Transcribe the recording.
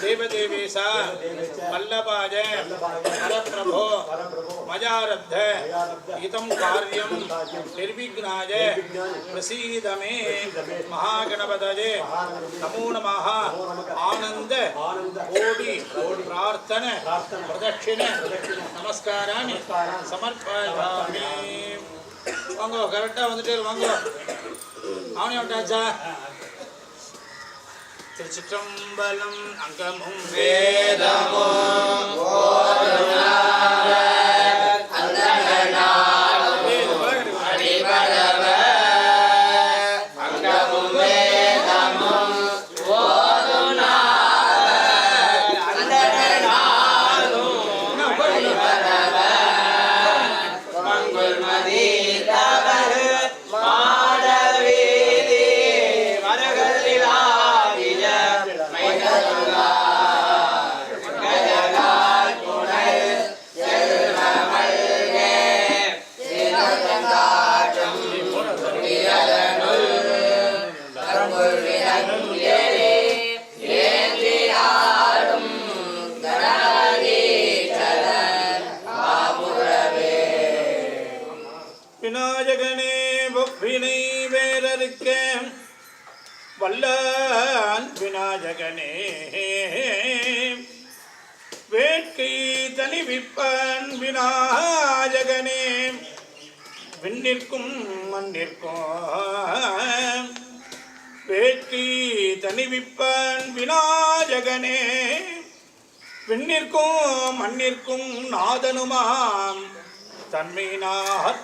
देवदेवेश वल्लभाज परप्रभो मयारब्ध इतं कार्यं निर्विघ्नाय प्रसीद मे महागणपतये नमो नमः आनन्द कोटि प्रार्थन प्रदक्षिण நமஸ்காராமி சமர்ப்பயாமி வாங்க கரெக்டாக வந்துட்டே இரு, வாங்க அவனே விட்டாச்சா திருச்சிற்றம்பலம் அங்கமும் வேதமோ விநாயகனே வினை வேறறுக்க. வல்லான் விநாயகனே வேட்கை தணிவிப்பான் விநாயகனே. விண்ணிற்கும் மண்ணிற்கும். வேற்றி தனிவிப்பன் விநாயகனே. விண்ணிற்கும் மண்ணிற்கும் நாதனுமாம். தன்மையினார்